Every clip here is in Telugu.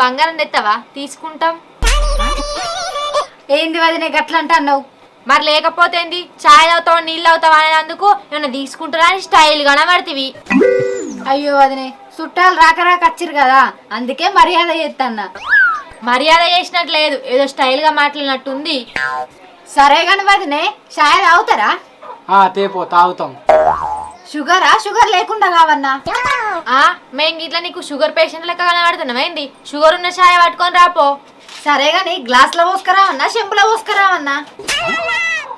బంగారం తెస్తావా తీసుకుంటాం. ఏంది వదినే గట్ల అన్నావు? మరి లేకపోతే ఏంది? చాయ్ అవుతావు నీళ్ళు అవుతావా అనేందుకు ఏమైనా తీసుకుంటారా అని స్టైల్ కనబడుతుంది అయ్యో వదినే చుట్టాలు రాక రాక వచ్చిరు కదా అందుకే మర్యాద చేస్తాన్న మర్యాద చేసినట్టు లేదు ఏదో స్టైల్గా మాట్లాడినట్టుంది. సరే కాని వదినే చాయ్ తాగుతారా? తేపో తాగుతాం. షుగరా? షుగర్ లేకుండా కావన్నా? ఆ మేము ఇట్లా నీకు షుగర్ పేషెంట్ లెక్క కనబడుతున్నాం ఏంది? షుగర్ ఉన్న చాయ్ పట్టుకొని రాపో సరే గాని గ్లాస్లో పోసుకురావన్నా చెంబులో పోసుకురావన్నా?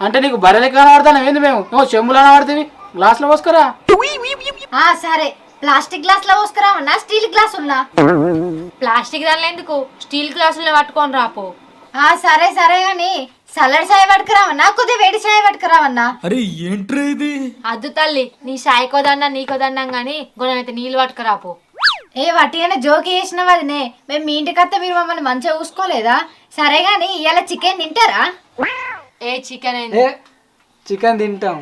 అంటే నీకు బర్రెలు కనబడతాను ఏంది మేము? నువ్వు చెమ్ములు కనబడుతుంది గ్లాసులో పోసుకురా. ఆ సరే. ప్లాస్టిక్ గ్లాస్లో పోసుకురావన్నా స్టీల్ గ్లాస్ ఉన్నా? ప్లాస్టిక్ దానిలో ఎందుకు? స్టీల్ గ్లాసుల్లో పట్టుకొని రాపో ఆ సరే సరే గాని సల్లడి చాయ్ పట్టుకురావన్నా? కొద్దిగా వేడి చాయ్ పట్టుకురావన్నా? అద్దు తల్లి నీ చాయ్ కోదన్నా నీ కోదన్నాం గానీ గొడవైతే నీళ్ళు పట్టుకురాపో. ఏ వట్టిగానే జోకి చేసిన వదినే. మేము మీ ఇంటికి వస్తే మీరు మమ్మల్ని మంచిగా చూసుకోలేదా? సరే గాని ఇవాళ చికెన్ తింటారా? ఏ చికెన్ ఏ అయింది చికెన్ తింటాం.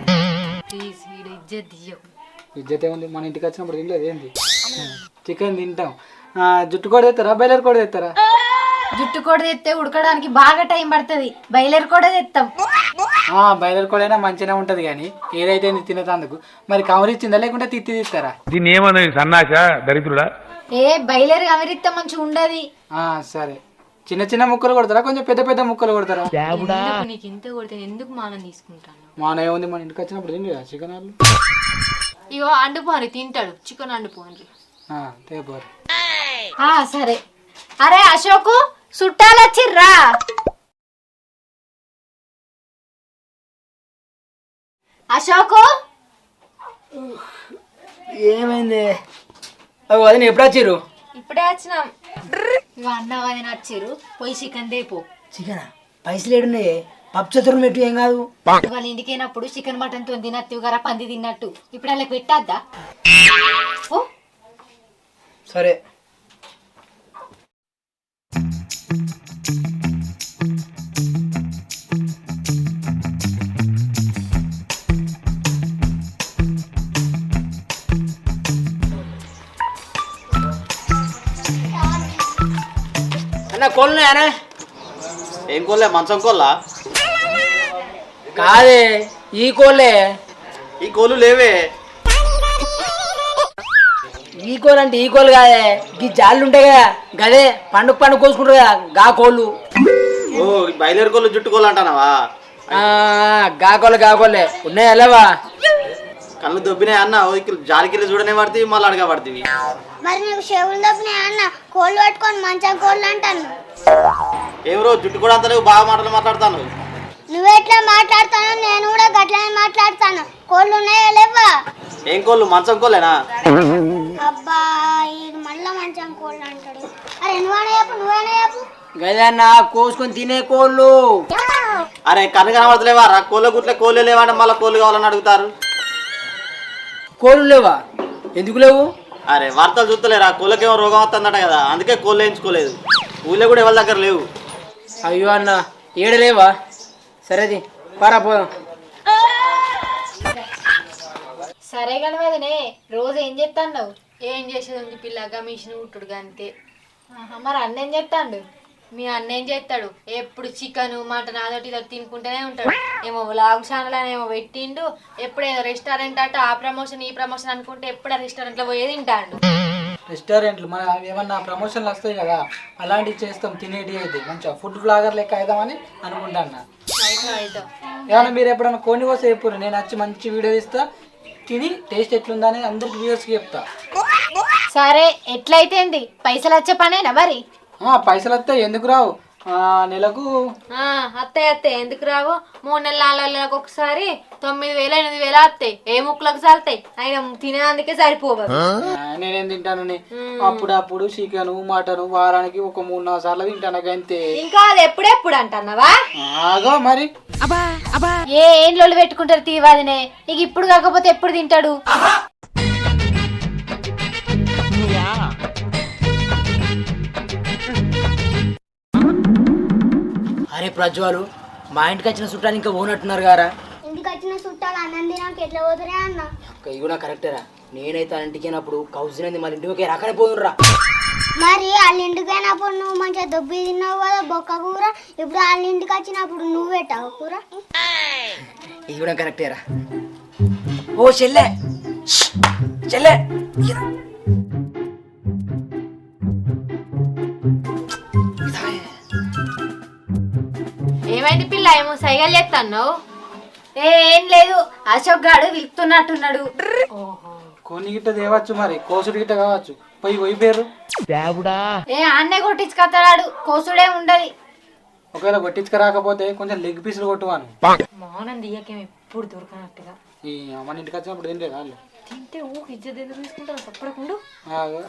ప్లీజ్ వీడు ఇజ్జత్ తీయకు ఇజ్జత్ ఏముంది? మన ఇంటికి వచ్చినప్పుడు తినలేదు ఏంది? చికెన్ తింటాం. ఆ, జుట్టు కూడా తెస్తారా బయలర్ కూడా తెస్తారా జుట్టు కూడా తెస్తే ఉడకడానికి బాగా టైం పడుతుంది. బయలర్ కూడా తెస్తాం ఆ, బయలర్ కూడా అయినా మంచిగానే ఉంటది కానీ ఏదైతే తినేటందుకు మరి కవరిచ్చిందా లేకుంటే తిత్తి తీస్తారా? దీన్ని ఏమన్నది సన్నాస దరిద్రుడా? ఏ బయలర్ అవిరిస్తే మంచిగా ఉండదు. ఆ, సరే. చిన్న చిన్న ముక్కలు కొడతారా? కొంచెం పెద్ద పెద్ద ముక్కలు కొడతారా? నీకు ఇంత కొడితే ఎందుకు మానం తీసుకుంటాను? మన ఏముంది మన ఇంటికి వచ్చినప్పుడు తిండి చికెన్ వాళ్ళు ఇగో అండుపోరి తింటాడు. చికెన్ ఆ సరే. అరే అశోకు! చుట్టాలు వచ్చిర్రా అశోకు? ఏమైంది? అవి వదిన ఎప్పుడు వచ్చిర్రు? ఇప్పుడే వచ్చినాం. ఇగో అన్న వదిన వచ్చిర్రు. పోయి చికెన్ దేపో చికెన్? పైసలు ఏడున్నాయి? పప్పు చతురం పెట్టు ఏం కాదు? వాళ్ళ ఇంటికైనప్పుడు చికెన్ మటన్తో తినట్టు గారా పంది తిన్నట్టు. ఇప్పుడు అలా పెట్టద్దా? సరే. అన్న కోళ్ళు అన్న. ఏం కోళ్ళే మంచం కోళ్ళ కాదే ఈ కోళ్ళే ఈ కోళ్ళు లేవే. ఈ కోళ్ళు అంటే ఈ కోళ్ళు కాదే. ఈ జాళ్ళు ఉంటాయి కదా గదే పండుగ పండుగ కోసుకుంటారు కదా గా కోళ్ళు ఓ బయలుదేరి కోళ్ళు జుట్టు కోళ్ళు అంటానవా ఆ, గా కోళ్ళు గా కోళ్ళే ఉన్నాయా లేవా? కళ్ళు దొబ్బినాయి అన్న ఇక్కడ జాలికిల్లి చూడనే పడుతుంది మళ్ళీ అడగా పడుతుంది మరి నీకు చెవులు దొబ్బినాయి అన్న కోళ్ళు పట్టుకొని మంచిగా కోళ్ళు అంటాను. ఏం రోజు జుట్టు కూడా అంత బాగా మాటలు మాట్లాడతాను. నువ్వెట్లా మాట్లాడుతానో నేను కూడా గట్లనే మాట్లాడతాను. కోళ్ళు ఉన్నాయా లేవా? ఏం కోళ్ళు మంచం కోళ్ళేనా? అబ్బా ఇది మళ్ళా మంచిగా కోళ్ళు అంటాడు. అరే నువ్వనే చెప్పు నువ్వేనే చెప్పు. కోసుకొని తినే కోళ్ళు. అరే కన్ను కనబడతలేవా? రా కోళ్ళ గుట్లే కోళ్ళు లేవా అంటే మళ్ళీ కోళ్ళు కావాలని అడుగుతారు. కోళ్ళు లేవా? ఎందుకు లేవు? అరే వార్తలు చూస్తలేరా? కోళ్ళకేమో రోగం వస్తుందట కదా. అందుకే కోళ్ళు వేయించుకోలేదు. ఊళ్ళో కూడా ఎవరి దగ్గర లేవు. అయ్యో అన్న ఏడలేవా సరేది పారా పోదాం. సరే కానీ వదినే రోజు ఏం చెప్తాను ఏం చేసేది ఉంది పిల్లగా మిషన్ కుట్టుడు అంతే. మరి అన్న ఏం చెప్తాండు మీ అన్న ఏం చేస్తాడు? ఎప్పుడు చికెన్ మటన్ అదొకటి ఇదొకటి తినుకుంటూనే ఉంటాడు. ఏమో లాగ్ ఛానల్ అని ఏమో పెట్టిండు. ఎప్పుడు ఏదో రెస్టారెంట్ అట ఆ ప్రమోషన్ ఈ ప్రమోషన్ అనుకుంటే ఎప్పుడు ఆ రెస్టారెంట్లో పోయేది తింటాడు రెస్టారెంట్లు మన ఏమన్నా ప్రమోషన్లు వస్తాయి కదా అలాంటివి చేస్తాం తినేటి అయితే. మంచిగా ఫుడ్ బ్లాగర్ లెక్క అవుదామని అనుకుంటాను ఏమన్నా మీరు ఎప్పుడైనా కొన్ని కోసం చెప్పారు నేను వచ్చి మంచి వీడియో ఇస్తా తిని టేస్ట్ ఎట్లుందని అందరికి వ్యూవర్స్కి చెప్తా. సరే ఎట్లయితేంది పైసలు వచ్చే పనేనా మరి? పైసలు వస్తాయి ఎందుకు రావు? ఆ, నెలకు ఆ, అత్తయ్య అత్తయ్య ఎందుకు రావు? మూడు నెలల నాలుగు నెలలకు ఒకసారి తొమ్మిది వేలు ఎనిమిది వేలు వస్తాయి. ఏ ముక్కలకు చాలుతాయి అయినా తినేందుకే సరిపోవు నేనేం తింటాను అప్పుడప్పుడు చికెన్ మటన్ వారానికి ఒక మూడు నాలుగు సార్లు తింటాను అంతే. ఇంకా అది ఎప్పుడెప్పుడు అంటున్నావా? ఆగో మరి. ఏ ఏం లొల్లు పెట్టుకుంటారు తీవాదినే? ఇక ఇప్పుడు కాకపోతే ఎప్పుడు తింటాడు? అరే ప్రజ్వాలు మా ఇంటికి వచ్చిన చుట్టాలు ఇంకా ఓనట్టున్నారు గారా. ఇంటికి వచ్చిన చుట్టాలు అన్నం తినాక ఎట్లా పోతారే అన్న? ఇవి కూడా కరెక్టేరా నేనైతే ఆ ఇంటికి అయినప్పుడు కౌసినది మన ఇంటికి రాకనే పోదురా మరి వాళ్ళ ఇంటికి పోయినప్పుడు నువ్వు మంచిగా దొబ్బి తిన్నావు కదా బొక్క కూర? ఇప్పుడు వాళ్ళ ఇంటికి వచ్చినప్పుడు నువ్వు పెట్టావు కూర? ఇది కూడా కరెక్టేరా ఓ చెల్లె! చెల్లె. పిల్ల ఏమో సైగలు చేస్తాను ఏ ఏం లేదు అశోక్ గాడు విలుపుతున్నట్టున్నాడు. కొన్ని గిట్ట తేవచ్చు మరి కోసుడు గిట్ట కావచ్చు. పోయి పోయి పేరు. ఏ ఆన్నే కొట్టించుకొస్తాడు కోసుడే ఉండదు. ఒకవేళ కొట్టించుకురాకపోతే కొంచెం లెగ్ పీసులు కొట్టువాను. మౌనం దియ్యకేం ఎప్పుడు దొరకనట్టుగా. ఈ మన ఇంటికి వచ్చినప్పుడు తింటే వాళ్ళు తింటే ఊ ఇజ్జత్ ఎందుకు తీసుకుంటారు తప్పడకుండా ఆగు.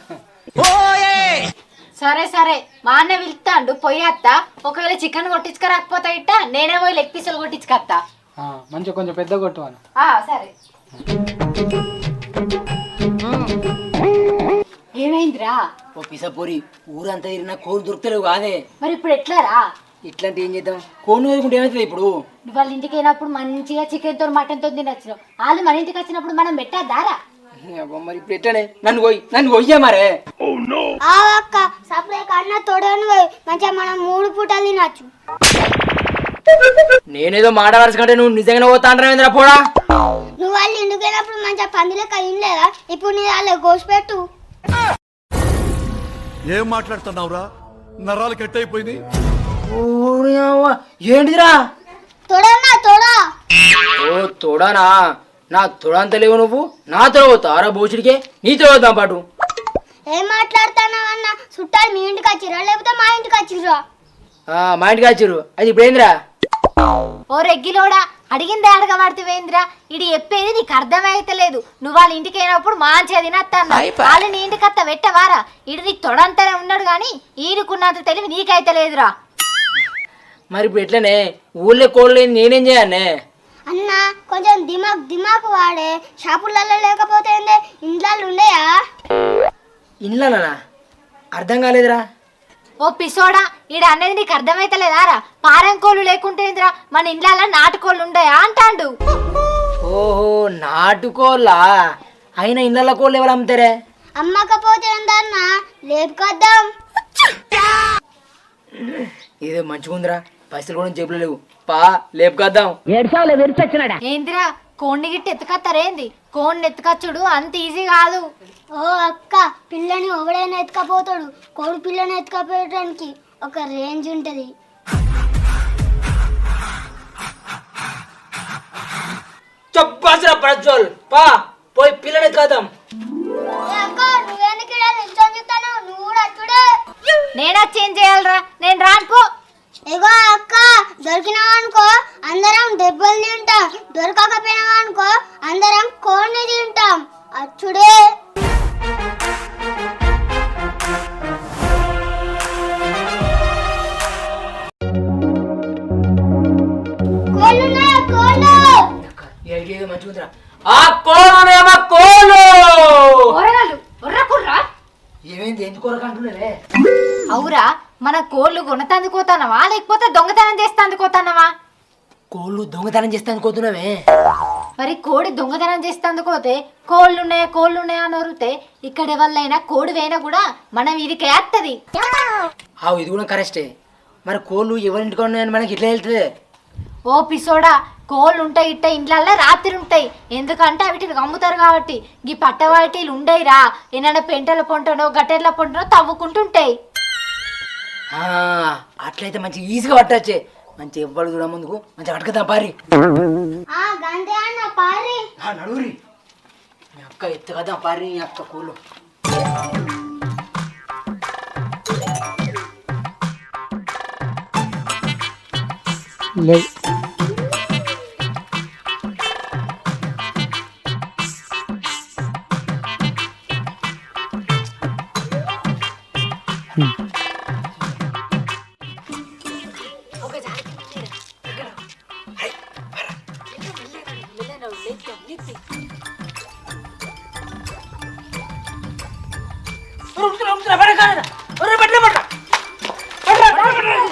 సరే సరే. మా అన్న పిలుస్తాడు పోయి అత్తా. ఒకవేళ చికెన్ కొట్టించుకురాకపోతే ఇట్ట నేనే పోయి లెగ్ పీసులు కొట్టించుకొత్తా. ఆ, మంచిగా కొంచెం పెద్ద కొట్టువాను ఆ, సరే. ఏమైందిరా? ఓ పిసపోరి ఊరంతా తిరిగినా కోరు దొరుకుతలేవు కాదే. మరి ఇప్పుడు ఎట్లారా? ఇట్లాంటి ఏం చేద్దాం? కోను వేసుకుంటే ఏమవుతుంది ఇప్పుడు? వాళ్ళ ఇంటికి వెళ్ళినప్పుడు మంచిగా చికెన్తో మటన్తో తినొచ్చు వాళ్ళు మన ఇంటికి వచ్చినప్పుడు మనం పెట్టద్దారా? అబ్బా, మరి ఇప్పుడు నన్ను పోయి నన్ను కొయ్యా మరే. ఆ అక్క సప్లై కన్నా తోడని పోయి మంచిగా మనం మూడు పూటలు తినచ్చు. నేనేదో మాట వరుస కంటే నువ్వు నిజంగానే పోతా అంటారా పోడా? నువ్వు వాళ్ళ ఇంటికి వెళ్ళినప్పుడు మంచిగా పందిలే లేదా ఇప్పుడు నీ వాళ్ళ గోసి పెట్టు. ఏం మాట్లాడుతున్నావురా? నరాలు కట్ అయిపోయింది ఏంటిదిరా? తోడన్నా తోడా? ఓ తోడానా? నా తోడంత లేవు నువ్వు నా తోడవుతా ఆరా బోచుడికే నీ తోడవుతాం పాటు. ఏం మాట్లాడుతున్నావు అన్న? చుట్టాలు మీ ఇంటికి వచ్చిరా లేకపోతే మా ఇంటికి వచ్చిరా ఆ, మా ఇంటికి వచ్చిర్రు. అది ఇప్పుడు ఏందిరా ఓ రెగ్గిలోడా అడిగిందే అడగబడితేవేంద్రా ఇది చెప్పేది నీకు అర్థమైతలేదు. నువ్వు వాళ్ళ ఇంటికి అయినప్పుడు మంచిగా తినత్తాను వాళ్ళు నీ ఇంటికి అత్త పెట్టవారా? ఇడు నీకు తొడంతనే ఉన్నాడు కానీ ఈడుకున్నంత తెలివి నీకైతే లేదురా. మరి ఇప్పుడు ఎట్లనే? ఊళ్ళో కోళ్ళు నేనేం చేయాలనే? అన్న కొంచెం దిమాక్ వాడే షాపులలో లేకపోతే ఏందే? ఇంట్లో ఉండేయా? ఇండ్లనా అర్థం కాలేదురా. ఓ పిసోడా ఈడ అనేది నీకు అర్థమైతలేదారా? పారం కోళ్ళు లేకుంటేంద్రా మన ఇండ్ల నాటుకోళ్ళు ఉండయా అంటాండు. ఓహో నాటుకోళ్ళా? అయినా ఇళ్ళ కోళ్ళు ఎవరు అమ్ముతారే? అమ్మకపోతే ఏందన్నా? లేపుకొద్దాం. ఏదో మంచిగుందిరా. పైసలు కూడా జేబులో లేవు. పా లేపుకొద్దాం. ఏందిరా? కోడిని గిట్టి ఎత్తుకత్తారేంది? కోడిని ఎత్తుకచ్చుడు అంత ఈజీ కాదు. ఓ అక్క పిల్లని ఎవడైనా ఎత్తుకపోతాడు. కోడి పిల్లని ఎత్తుకపోయడానికి ఒక రేంజ్ ఉంటది. చెప్పాల్సిన ప్రజ్వల్ పా పోయి పిల్లని కూడా చూడే నేనా చేంజ్ చేయాలరా? నేను రాను ఇగో అక్క దొరికినావు అనుకో అందరం దెబ్బలు తింటాం. దొరకకపోయినావు అనుకో అందరం కోడిని తింటాం. అచ్చుడే. ఏమైంది? ఎందుకు కొరకంటున్నావే అవురా మన కోళ్ళు కొనతందుకోతానవా లేకపోతే దొంగతనం చేస్తాందుకోతానవా? కోళ్ళు దొంగతనం చేస్తే అనుకోతున్నావే మరి కోడి దొంగతనం చేస్తాందుకోతే కోళ్ళు ఉన్నాయా కోళ్ళు ఉన్నాయా అని అరిగితే ఇక్కడ ఎవరినైనా కోడి వేయినా కూడా మనం ఇది కేత్తది. ఆ ఇది కూడా కరెక్టే మరి కోళ్ళు ఎవరింటికి ఉన్నాయని మనకి ఇట్లా వెళ్తుంది ఓ పిసోడా కోళ్ళు ఉంటాయి ఇట్ట ఇండ్లల్లో రాత్రి ఉంటాయి ఎందుకంటే అవిటిని అమ్ముతారు కాబట్టి. ఈ పట్టవాటిలు ఉండయిరా. ఏమైనా పెంటల పొంటనో గట్టెర్ల పొంటనో తవ్వుకుంటుంటాయి. అట్లయితే మంచి ఈజీగా పట్టచ్చే. మంచి ఎవ్వరు చూడ ముందుకు. మంచి అడగదా పారి. నడుగురి మీ అక్క ఎత్తు కదా పారి మీ అక్క కూలు. Hmm.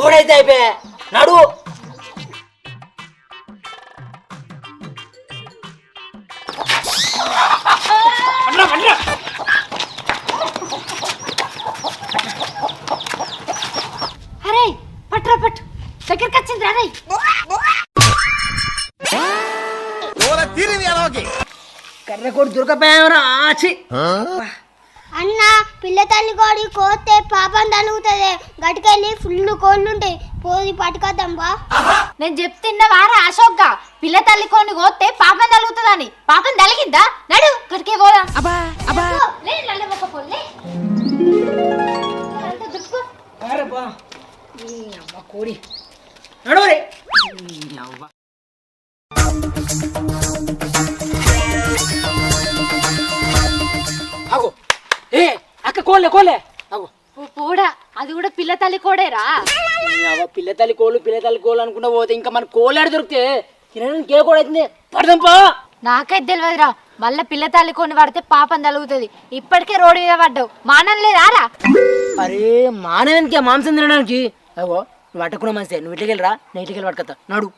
కోడైతే అయిపోయా. నడు. అరే పట్రా పట్టు దగ్గరికి వచ్చింది రా. కర్ర కోడి దొరకపోయావరా ఆచి. అన్న పిల్ల తల్లి కోడి కోస్తే పాపం తలుగుతుంది గట్టుకెళ్ళి ఫుల్ కోళ్ళు ఉంటాయి పోది పట్టుకొద్దాం బా. నేను చెప్తున్న వారా అశోక్గా. పిల్ల తల్లి కొన్ని కోస్తే పాపం తలుగుతుందని పాపం తలిగిందా? నడు ఇక్కడికే పోదాం. పో, లే నల్ల మొక్క పో, లే. అంతా దుప్పుకో. అరే బా. ఈ అమ్మ కోడి. నడు రే ఈ అవ్వ. ఆగు పో, పోడా. అది కూడా పిల్ల తల్లి కోడేరా? పిల్ల తల్లి కోళ్ళు పిల్ల తల్లి కోళ్ళు అనుకుంటా పోతే ఇంకా మన ఆడ దొరికితే తినడానికి ఏ కోడి అవుతుంది పడదాంపా నాకైతే తెలియదురా మళ్ళీ పిల్ల తల్లి కొన్ని పడితే పాపం తలుగుతుంది. ఇప్పటికే రోడ్డు మీద పడ్డావు. మానం లేదారా అరే మానవానికి మాంసం తినడానికి? అగో నువ్వు అట్టకుండా మంచిదే నువ్వు ఇట్లకి వెళ్ళరా? నేను ఇట్లకి వెళ్ళి పట్టుకొస్తా. నాడు.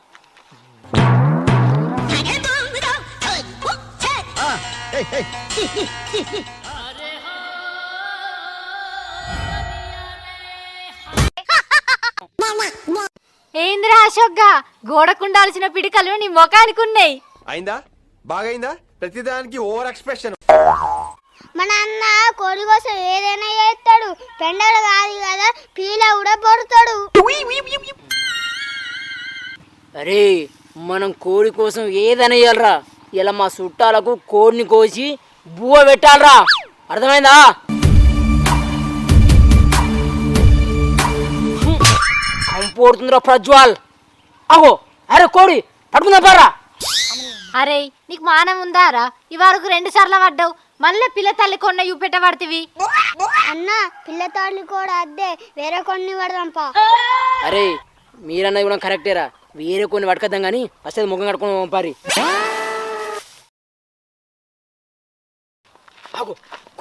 ఏందిరా అశోక్గా గోడకుండాల్సిన పిడికలు నీ ముఖానికి ఉన్నాయి. అయిందా? బాగైందా? ప్రతిదానికి ఓవర్ ఎక్స్ప్రెషన్. మన అన్న కోడి కోసం ఏదైనా చేస్తాడు. పెండలు కాదు కదా పీల కూడా పొడుతాడు. అరే మనం కోడి కోసం ఏదైనా ఇయ్యాలరా ఇలా మా చుట్టాలకు కోడిని కోసి బువ్వ పెట్టాలరా. అర్థమైందా? కంపోడుతుందిరా ప్రజ్వాల్. అగో అరే కోడి పడుకుందా పారా అరే నీకు మానం ఉందారా? ఈ వరకు రెండు సార్లు పడ్డావు. మళ్ళీ పిల్ల తల్లి కొన్న చూపెట్ట పడుతుంది అన్న పిల్ల తల్లి కూడా అద్దే. వేరే కొన్ని పడదాంపా. అరే మీరన్నది కూడా కరెక్టేరా. వేరే కొన్ని పట్టుకొద్దాం కానీ అసలు ముఖం కట్టుకుని పంపారి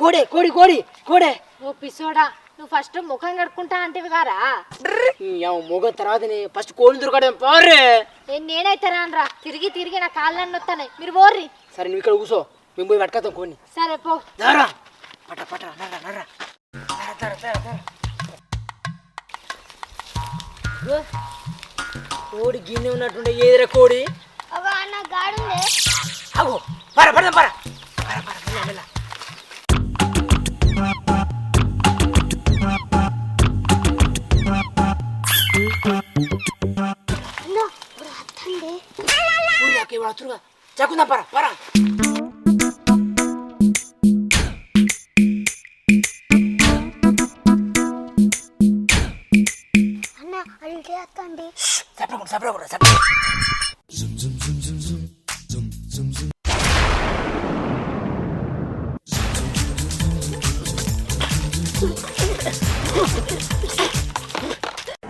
కోడే కోడి కోడి కోడే. ఓ పిసోడా. నువ్వు ఫస్ట్ ముఖం కడుక్కుంటా అంటే కారా మొగ తర్వాతనే ఫస్ట్ కోడిని దొరకడం. పారే ఏ నేనైతే రానరా. తిరిగి తిరిగి నా కాళ్ళన్నీ వస్తాయి మీరు పోర్రి. సరే నువ్వు ఇక్కడ కూర్చో మేము పోయి పట్టుకొద్దాం కోడిని. సరే పో. దారా! పట పట నర్రా నర్రా. దారా, దారా, దారా, కోడి గిన్నె ఉన్నట్టుండే ఏదిరా కోడి? ఒక అన్న గాడుండే. ఆగు పర పడదాం పర.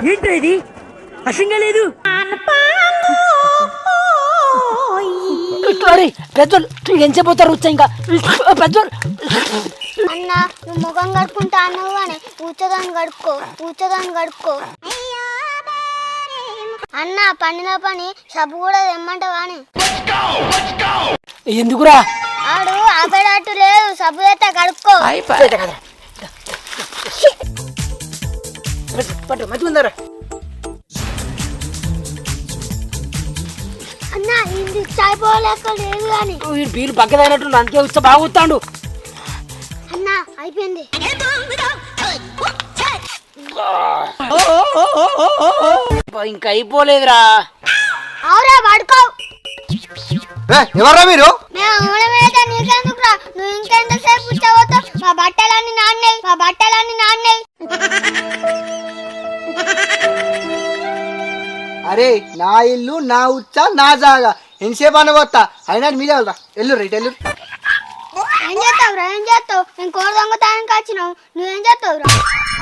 ఏంటో ఇది అసంగా లేదు పెద్దోళ్ళు ఎంచే పోతారు వచ్చా ఇంకా. పెద్దోళ్ళు. అన్న నువ్వు ముఖం కడుక్కుంటా అన్నావు కానీ ఊచదాన్ని గడుపుకో ఊచదాన్ని గడుపుకో అన్న పనిన పని సబ్బు కూడా తెమ్మంటావా అని. ఎందుకురా? ఆడు ఆపేటట్టు లేదు సబ్బు తెస్తే గడుపుకో పట్టు మంచిగా ఉందరా అన్న ఇది చాయిపోలేక లేదు కానీ. వీడు బీలు పక్కదైనట్టు అంతే వచ్చా బాగా వస్తాడు అన్న అయిపోయింది. ఇంకా అయిపోలేదురా. అవురా పడుకో ఎవర్రా మీరు? మా బట్టలన్నీ మా బట్టలన్నీ అరే నా ఇల్లు నా ఉచ్చ నా జాగా. ఎంతసేపు అనబోతా అయినా మీరే వెళ్ళరా. ఎల్లు రైట్ ఎల్లు ఏం చేస్తావురా? ఏం చేస్తావు? నేను కోడి దొంగతానికి వచ్చినావు నువ్వేం చేస్తావురా?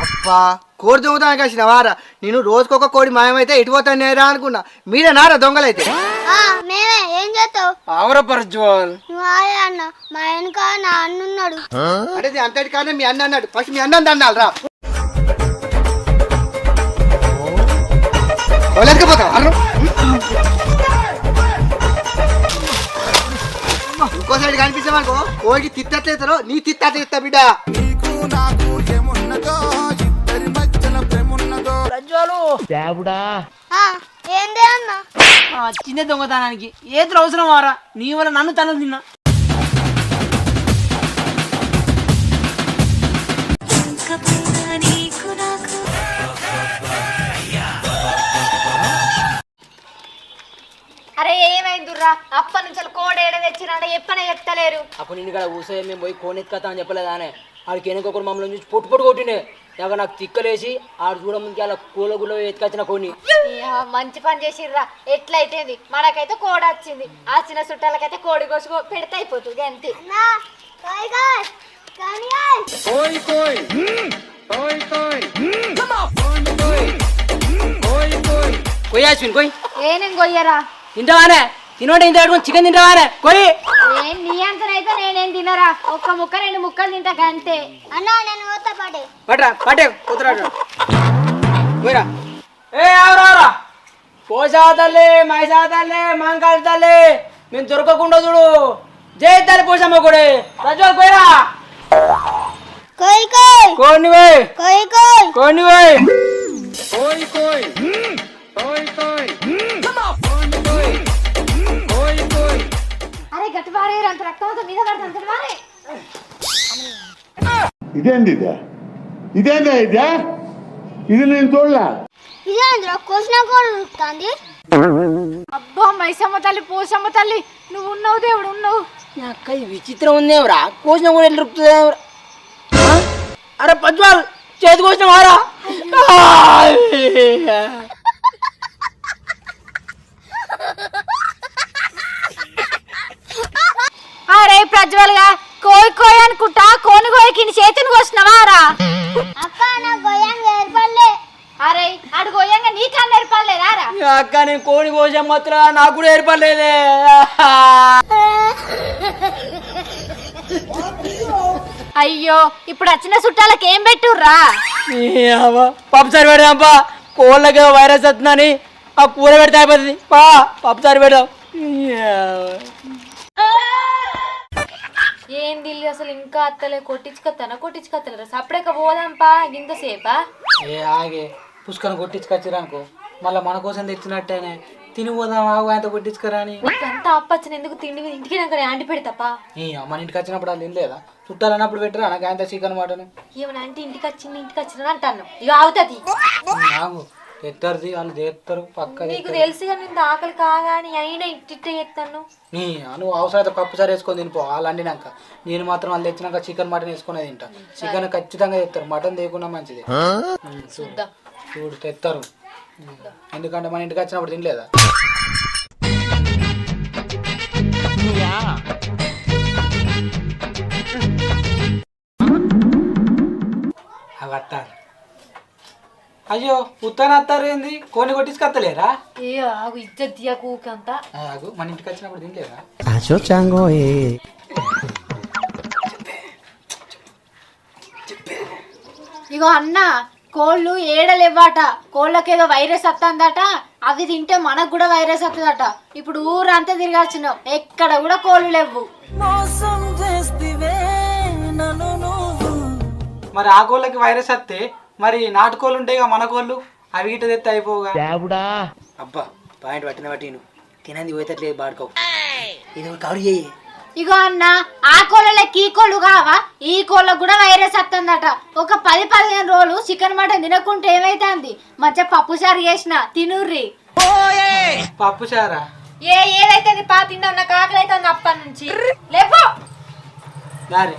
అబ్బా కోడి దొంగతానికి వచ్చిన వారా నేను రోజుకొక కోడి మాయమైతే ఎటు పోతాను నేరా అనుకున్నా. మీరే నారా దొంగలైతే? ఆ, మేమే ఏం చేస్తావు? ఆవరా ప్రజ్వల్. నువ్వు ఆయే అన్న మా వెనక నా అన్నున్నాడు. అంటే ఇది అంతటి కానీ మీ అన్న అన్నాడు. ఫస్ట్ మీ అన్న అన్నాడు రా అర్రు ఇంకో సైడ్ కనిపించామనుకో కోడికి తిత్తట్లేతారో నీ తిత్త తిత్త బిడ్డ. ప్రజ్వలు ఆ, ఏందే అన్న? చిన్న దొంగతనానికి ఏదో అవసరం వారా? నీ వల్ల నన్ను తను తిన్నా. అరే ఏమైందిరా అప్పటి నుంచి కోడి ఏడ తెచ్చినాడ ఎప్పనే ఎత్తలేరు అప్పుడు నేను ఇక్కడ ఊసే మేము పోయి కోని ఎత్తుకతా అని చెప్పలేదానే. ఆడికి వెనకొకరు మమ్మల్ని చూసి పొట్టు పొట్టు కొట్టినే ఇక నాకు తిక్కలేసి ఆడు చూడ ముందుకి అలా కూల గుళ్ళ ఎత్తుకొచ్చిన కొన్ని మంచి పని చేసిర్రా. ఎట్లయితేంది? మనకైతే కోడి వచ్చింది. ఆ చిన్న చుట్టాలకైతే కోడి కోసి కో- పెడితే అయిపోతుంది అంతే. నా కాయ్ కాయ్ కానీ కాయ్. అశ్విన్ కొయ్యరా? తింటావానే తినోటే ఇంత పెట్టుకుని చికెన్ తింటావానే? కొయ్యి ఏం నీ అంతనైతే నేనేం తినరా? ఒక్క ముక్క రెండు ముక్కలు తింటా అంతే అన్న నేను పోతా పాటే. పట్రా పట్టే కుదరాడు పోయిరా. ఏ ఎవరా పోసా తల్లి మైసా తల్లి మంకాళ తల్లి మేము దొరకకుండా చూడు. జై తల్లి పోసమ్మ కూడా. రజోల్ పోయిరా. కోయ్ కోయ్. కోడిని పోయి కోయ్ కోయ్. కోడిని పోయి అరే గట్టి వారే అంత రక్తం మీద పడుతుంది వారే. ఇదేంది ఇదే? ఇదేందా ఇదే? ఇది నేను చూడలే. ఇదేంద్ర కోసిన కూడా అబ్బా మైసమ్మ తల్లి పోసమ్మ తల్లి నువ్వు ఉన్నావు దేవుడు ఉన్నావు. అక్క ఇది విచిత్రం ఉందేమరా? కోసిన కూడా ఎల్లుపుతుందేమరా అరే పద్వాల్ చేతి కోసిన వారా అరే ప్రజ్వల్గా కోయి కోయి అనుకుంటా కోని కోయికి నీ చేతిని కోసినవారా అక్క నా గొయ్యంగా ఏర్పడలే. అరే అడు గోయంగా నీకన్నా ఏర్పడలేదారా ఈ అక్క నేను కోడి కోసే మాత్రం నాకు కూడా ఏర్పడలేదే. అయ్యో ఇప్పుడు వచ్చిన చుట్టాలకు ఏం పెట్టుర్రా పప్పుసారి పెడదాంపా కోళ్ళకి వైరస్ వస్తుందని ఆ కూర పెడితే అయిపోతుంది. పా పప్పుసారి పెడదాం. ఏంది అసలు ఇంకా అత్తలే? కొట్టించుకొస్తానా కొట్టించుకొత్తలేరా సపరేక పోదాంపా ఇంతసేపా? ఏ ఆగే. పుష్కరం కొట్టించుకొచ్చిరనుకో మళ్ళీ మన కోసం తెచ్చినట్టేనే. తిని పోదాం ఆగు ఆయన కొట్టించుకరా అని అంత అప్పచ్చిన ఎందుకు తిండి మీద ఇంటికి నాకు యాంటి పెడతాపా? ఈ మన ఇంటికి వచ్చినప్పుడు వాళ్ళు తినలేదా? చుట్టాలు అన్నప్పుడు పెట్టరా? నాకు ఆయన చికెన్ మటన్. ఏమన్నా అంటే ఇంటికి వచ్చింది ఇంటికి వచ్చిన అంటాను. ఇక అవుతుంది ఆగు. తెత్తరుది వాళ్ళు చేస్తారు పక్క నీకు తెలుసుగా నేను ఆకలి కాగాని అయినా ఇట్టిట్ట చేస్తాను నీ నువ్వు అవసరం పప్పు సారి వేసుకొని తినిపో వాళ్ళు వండినాక. నేను మాత్రం వాళ్ళు తెచ్చినాక చికెన్ మటన్ వేసుకునే తింటా. చికెన్ ఖచ్చితంగా తెస్తారు మటన్ తేకుండా మంచిది. చూడు. తెస్తారు ఎందుకంటే మన ఇంటికి వచ్చినప్పుడు తినలేదా? అవి అత్తారు అయ్యో ఉత్తన అత్తారు ఏంది? కోని కొట్టించుకొత్తలేరా? ఏ ఆగు ఇజ్జత్ తీయకు ఊకంతా. ఆగు మన ఇంటికి వచ్చినప్పుడు తినలేదా? ఇగో అన్న కోళ్ళు ఏడలేవ్వాట. కోళ్ళకేదో వైరస్ వస్తుందట అవి తింటే మనకు కూడా వైరస్ వస్తుందట ఇప్పుడు ఊరంతా తిరగాల్సినావు. ఎక్కడ కూడా కోళ్ళు లేవు మరి ఆ కోళ్ళకి వైరస్ వస్తే మరి నాటుకోళ్ళు ఉంటాయి కదా మన కోళ్ళు అవి గిట్ట తెస్తే అయిపోగా అబ్బా పాయింట్ పట్టిన పట్టిను తినంది పోయేటట్లేదు బాడుకో ఇది ఒక కవర్ చేయి. ఇగో అన్న ఆ కోళ్ళకి ఈ కోళ్ళు కావా? ఈ కోళ్ళకు కూడా వైరస్ వస్తుందట. ఒక పది పదిహేను రోజులు చికెన్ మటన్ తినకుంటే ఏమైతుంది? మంచిగా పప్పు సారు చేసిన తినుర్రి. పప్పు చారా? ఏ ఏదైతే పా తిందాం నాకు ఆకలి అప్పటి నుంచి. లేపో! దారి.